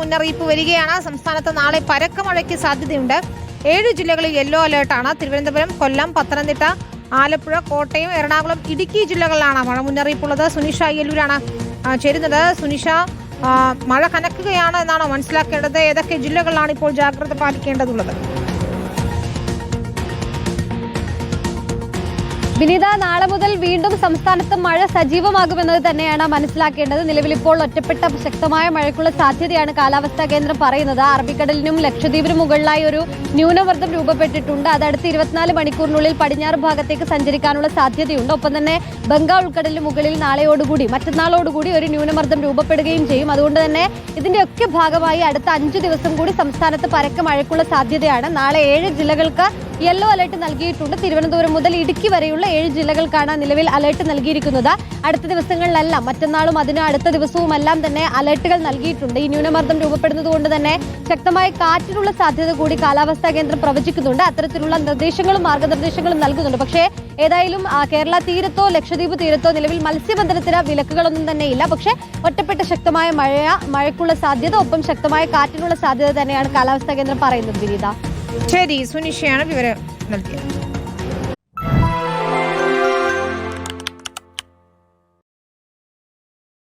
മുന്നറിയിപ്പ് വരികയാണ്. സംസ്ഥാനത്ത് നാളെ പരക്ക മഴയ്ക്ക് സാധ്യതയുണ്ട്. ഏഴ് ജില്ലകളിൽ യെല്ലോ അലേർട്ടാണ് തിരുവനന്തപുരം കൊല്ലം പത്തനംതിട്ട ആലപ്പുഴ കോട്ടയം എറണാകുളം ഇടുക്കി ജില്ലകളിലാണ് മഴ മുന്നറിയിപ്പുള്ളത്. സുനിഷ അയ്യല്ലൂരാണ് ചേരുന്നത്. സുനിഷ മഴ കനക്കുകയാണ് എന്നാണോ മനസ്സിലാക്കേണ്ടത്? ഏതൊക്കെ ജില്ലകളിലാണ് ഇപ്പോൾ ജാഗ്രത പാലിക്കേണ്ടതുള്ളത്? വിനീത നാളെ മുതൽ വീണ്ടും സംസ്ഥാനത്ത് മഴ സജീവമാകുമെന്നത് തന്നെയാണ് മനസ്സിലാക്കേണ്ടത്. നിലവിൽ ഇപ്പോൾ ഒറ്റപ്പെട്ട ശക്തമായ മഴയ്ക്കുള്ള സാധ്യതയാണ് കാലാവസ്ഥാ കേന്ദ്രം പറയുന്നത്. അറബിക്കടലിനും ലക്ഷദ്വീപിനും മുകളിലായി ഒരു ന്യൂനമർദ്ദം രൂപപ്പെട്ടിട്ടുണ്ട്. അത് അടുത്ത ഇരുപത്തിനാല് മണിക്കൂറിനുള്ളിൽ പടിഞ്ഞാറ് ഭാഗത്തേക്ക് സഞ്ചരിക്കാനുള്ള സാധ്യതയുണ്ട്. ഒപ്പം തന്നെ ബംഗാൾ ഉൾക്കടലിന് മുകളിൽ നാളെയോടുകൂടി മറ്റന്നാളോടുകൂടി ഒരു ന്യൂനമർദ്ദം രൂപപ്പെടുകയും ചെയ്യും. അതുകൊണ്ട് തന്നെ ഇതിന്റെയൊക്കെ ഭാഗമായി അടുത്ത അഞ്ചു ദിവസം കൂടി സംസ്ഥാനത്ത് പരക്കെ മഴയ്ക്കുള്ള സാധ്യതയാണ്. നാളെ ഏഴ് ജില്ലകൾക്ക് യെല്ലോ അലർട്ട് നൽകിയിട്ടുണ്ട്. തിരുവനന്തപുരം മുതൽ ഇടുക്കി വരെയുള്ള ഏഴ് ജില്ലകൾക്കാണ് നിലവിൽ അലർട്ട് നൽകിയിരിക്കുന്നത്. അടുത്ത ദിവസങ്ങളിലെല്ലാം മറ്റന്നാളും അതിന് അടുത്ത ദിവസവുമെല്ലാം തന്നെ അലർട്ടുകൾ നൽകിയിട്ടുണ്ട്. ഈ ന്യൂനമർദ്ദം രൂപപ്പെടുന്നത് കൊണ്ട് തന്നെ ശക്തമായ കാറ്റിനുള്ള സാധ്യത കൂടി കാലാവസ്ഥാ കേന്ദ്രം പ്രവചിക്കുന്നുണ്ട്. അത്തരത്തിലുള്ള നിർദ്ദേശങ്ങളും മാർഗനിർദ്ദേശങ്ങളും നൽകുന്നുണ്ട്. പക്ഷേ ഏതായാലും കേരള തീരത്തോ ലക്ഷദ്വീപ് തീരത്തോ നിലവിൽ മത്സ്യബന്ധനത്തിന് വിലക്കുകളൊന്നും തന്നെ ഇല്ല പക്ഷേ ഒറ്റപ്പെട്ട ശക്തമായ മഴ മഴയ്ക്കുള്ള സാധ്യത ഒപ്പം ശക്തമായ കാറ്റിനുള്ള സാധ്യത തന്നെയാണ് കാലാവസ്ഥാ കേന്ദ്രം പറയുന്നത് വിനീത. ശരി സുനിഷയാണ് വിവരം നൽകിയത്.